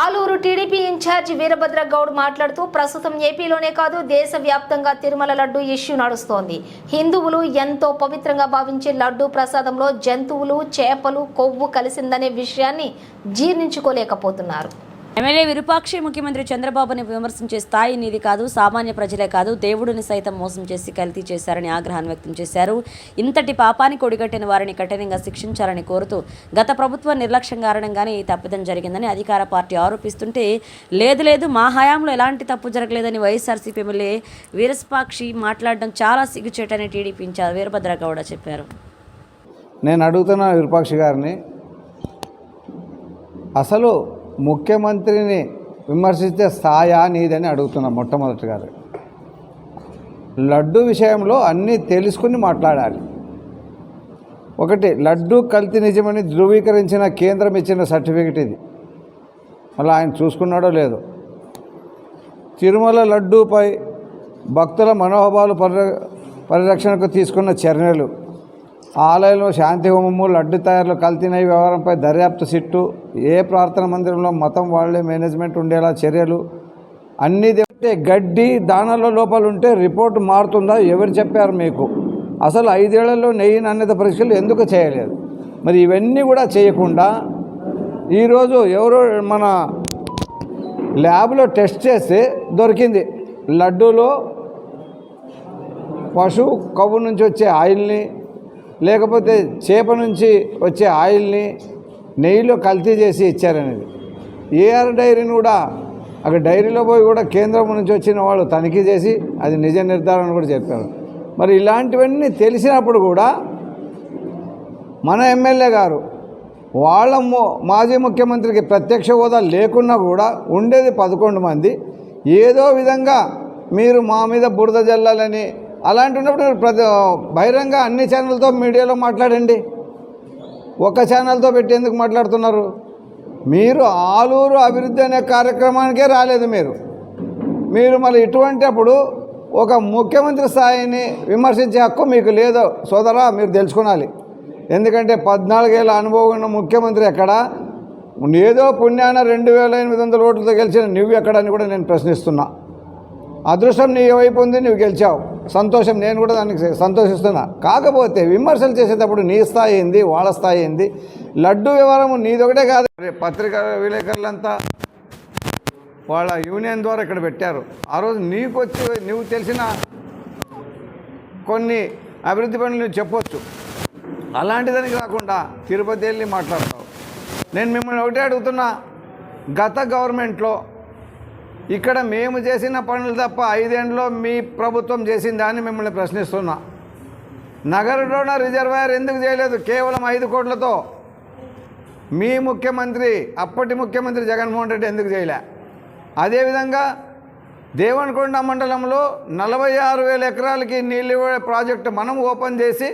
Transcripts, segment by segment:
Aluru TDP in charge Veerabhadra Goud మాట్లాడుతూ ప్రస్తుతం ఏపీలోనే కాదు దేశవ్యాప్తంగా తిరుమల లడ్డు ఇష్యూ నడుస్తోంది. హిందువులు ఎంతో పవిత్రంగా భావించే లడ్డు ప్రసాదంలో జంతువులు చేపలు కొవ్వు కలిసిందనే విషయాన్ని జీర్ణించుకోలేకపోతున్నారు. ఎమ్మెల్యే విరూపాక్షి ముఖ్యమంత్రి చంద్రబాబుని విమర్శించే స్థాయి నీది కాదు సామాన్య ప్రజలే కాదు దేవుడిని సైతం మోసం చేసి కల్తీ చేశారని ఆగ్రహాన్ని వ్యక్తం చేశారు. ఇంతటి పాపానికి ఒడిగట్టిన వారిని కఠినంగా శిక్షించాలని కోరుతూ గత ప్రభుత్వ నిర్లక్ష్యం కారణంగానే ఈ తప్పిదం జరిగిందని అధికార పార్టీ ఆరోపిస్తుంటే లేదు లేదు మా హయాంలో ఎలాంటి తప్పు జరగలేదని వైఎస్ఆర్సీపీ ఎమ్మెల్యే వీరస్పాక్షి మాట్లాడడం చాలా సిగ్గుచేటని టీడీపీ ఇన్ఛార్జ్ వీరభద్రగౌడ చెప్పారు. నేను అడుగుతున్న విరూపాక్షి గారిని అసలు ముఖ్యమంత్రిని విమర్శిస్తే స్థాయా నీదని అడుగుతున్నా మొట్టమొదటిగా లడ్డు విషయంలో అన్నీ తెలుసుకుని మాట్లాడాలి. ఒకటి లడ్డు కల్తీ నిజమని ధృవీకరించిన కేంద్రం ఇచ్చిన సర్టిఫికెట్ ఇది. మళ్ళీ ఆయన చూసుకున్నాడో లేదో. తిరుమల లడ్డూపై భక్తుల మనోభావాలు పరి పరిరక్షణకు తీసుకున్న చర్యలు. ఆలయంలో శాంతి హోమము లడ్డు తయారులు కల్తీనై వ్యవహారంపై దర్యాప్తు సిట్టు ఏ ప్రార్థన మందిరంలో మతం వాళ్ళే మేనేజ్మెంట్ ఉండేలా చర్యలు అన్నీ అంటే గడ్డి దానాల్లో లోపాలు ఉంటే రిపోర్ట్ మారుతుందా? ఎవరు చెప్పారు మీకు? అసలు ఐదేళ్ళలో నెయ్యి నాణ్యత పరీక్షలు ఎందుకు చేయలేదు? మరి ఇవన్నీ కూడా చేయకుండా ఈరోజు ఎవరో మన ల్యాబ్లో టెస్ట్ చేస్తే దొరికింది. లడ్డూలో పశువు కొవ్వు నుంచి వచ్చే ఆయిల్ని లేకపోతే చేప నుంచి వచ్చే ఆయిల్ని నెయ్యిలో కల్తీ చేసి ఇచ్చారనేది. ఏఆర్ డైరీని కూడా అక్కడ డైరీలో పోయి కూడా కేంద్రం నుంచి వచ్చిన వాళ్ళు తనిఖీ చేసి అది నిజ నిర్ధారణ కూడా చెప్పారు. మరి ఇలాంటివన్నీ తెలిసినప్పుడు కూడా మన ఎమ్మెల్యే గారు వాళ్ళ మాజీ ముఖ్యమంత్రికి ప్రత్యక్ష హోదా లేకున్నా కూడా ఉండేది పదకొండు మంది. ఏదో విధంగా మీరు మా మీద బురద జల్లాలని అలాంటి ఉన్నప్పుడు ప్రతి బహిరంగ అన్ని ఛానల్తో మీడియాలో మాట్లాడండి. ఒక ఛానల్తో పెట్టి ఎందుకు మాట్లాడుతున్నారు? మీరు ఆలూరు అభివృద్ధి అనే కార్యక్రమానికే రాలేదు మీరు. మీరు మళ్ళీ ఇటువంటి అప్పుడు ఒక ముఖ్యమంత్రి స్థాయిని విమర్శించే హక్కు మీకు లేదు సోదరా మీరు తెలుసుకోవాలి ఎందుకంటే పద్నాలుగేళ్ళ అనుభవం ఉన్న ముఖ్యమంత్రి ఎక్కడ? ఏదో పుణ్యాన రెండు వేల ఎనిమిది వందల ఓట్లతో గెలిచిన నువ్వు ఎక్కడని కూడా నేను ప్రశ్నిస్తున్నా. అదృష్టం నీ వైపు ఉంది నువ్వు గెలిచావు. సంతోషం నేను కూడా దానికి సంతోషిస్తున్నా. కాకపోతే విమర్శలు చేసేటప్పుడు నీ స్థాయి ఏంది వాళ్ళ స్థాయి ఏంది? లడ్డు వ్యవహారం నీదొకటే కాదు. పత్రిక పత్రికా విలేకరులంతా వాళ్ళ యూనియన్ ద్వారా ఇక్కడ పెట్టారు. ఆ రోజు నీకు వచ్చి నువ్వు తెలిసిన కొన్ని అభివృద్ధి పనులు నువ్వు చెప్పొచ్చు. అలాంటి దానికి కాకుండా తిరుపతి వెళ్ళి మాట్లాడతావు. నేను మిమ్మల్ని ఒకటే అడుగుతున్నా గత గవర్నమెంట్లో ఇక్కడ మేము చేసిన పనులు తప్ప ఐదేండ్లో మీ ప్రభుత్వం చేసిందా మిమ్మల్ని ప్రశ్నిస్తున్నా. నగరంలోన రిజర్వాయర్ ఎందుకు చేయలేదు? కేవలం ఐదు కోట్లతో. మీ ముఖ్యమంత్రి అప్పటి ముఖ్యమంత్రి జగన్మోహన్ రెడ్డి ఎందుకు చేయలే? అదేవిధంగా దేవనకొండ మండలంలో నలభై ఆరు వేల ఎకరాలకి నీళ్ళు ఇవ్వే ప్రాజెక్టు మనం ఓపెన్ చేసి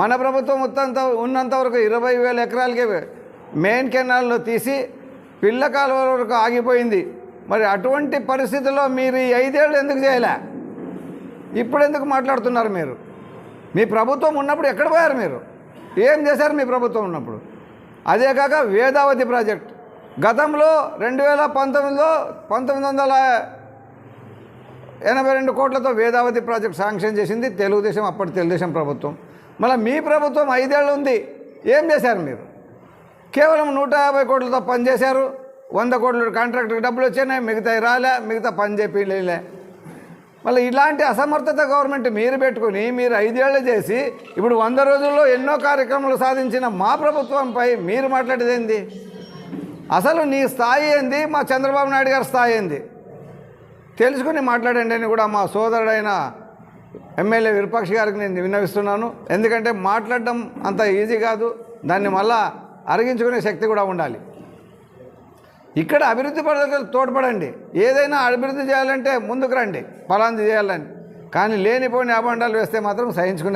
మన ప్రభుత్వం ఉత్తంత ఉన్నంత వరకు ఇరవై వేల ఎకరాలకి మెయిన్ కెనాల్లో తీసి పిల్ల కాలువ వరకు ఆగిపోయింది. మరి అటువంటి పరిస్థితుల్లో మీరు ఈ ఐదేళ్ళు ఎందుకు చేయలే? ఇప్పుడు ఎందుకు మాట్లాడుతున్నారు మీరు? మీ ప్రభుత్వం ఉన్నప్పుడు ఎక్కడ పోయారు మీరు? ఏం చేశారు మీ ప్రభుత్వం ఉన్నప్పుడు? అదే కాక వేదావతి ప్రాజెక్ట్. గతంలో రెండు వేల పంతొమ్మిదిలో పంతొమ్మిది వందల ఎనభై రెండు కోట్లతో వేదావతి ప్రాజెక్ట్ శాంక్షన్ చేసింది తెలుగుదేశం అప్పటి తెలుగుదేశం ప్రభుత్వం. మళ్ళీ మీ ప్రభుత్వం ఐదేళ్ళు ఉంది. ఏం చేశారు మీరు? కేవలం నూట యాభై కోట్లతో పనిచేశారు. వంద కోట్ల కాంట్రాక్టర్కి డబ్బులు వచ్చినాయి మిగతా రాలే మిగతా పని చెప్పిలే మళ్ళీ ఇలాంటి అసమర్థత గవర్నమెంట్ మీరు పెట్టుకుని మీరు ఐదేళ్ళు చేసి ఇప్పుడు వంద రోజుల్లో ఎన్నో కార్యక్రమాలు సాధించిన మా ప్రభుత్వంపై మీరు మాట్లాడేది ఏంది? అసలు నీ స్థాయి ఏంది? మా చంద్రబాబు నాయుడు గారి స్థాయి ఏంది? తెలుసుకుని మాట్లాడండి అని కూడా మా సోదరుడైన ఎమ్మెల్యే విరూపాక్ష గారికి నేను విన్నవిస్తున్నాను. ఎందుకంటే మాట్లాడడం అంత ఈజీ కాదు. దాన్ని మళ్ళా అరిగించుకునే శక్తి కూడా ఉండాలి. ఇక్కడ అభివృద్ధి పథకాలు తోడ్పడండి. ఏదైనా అభివృద్ధి చేయాలంటే ముందుకు రండి. ఫలాంది చేయాలని. కానీ లేనిపోయిన అభండాలు వేస్తే మాత్రం సహించుకునే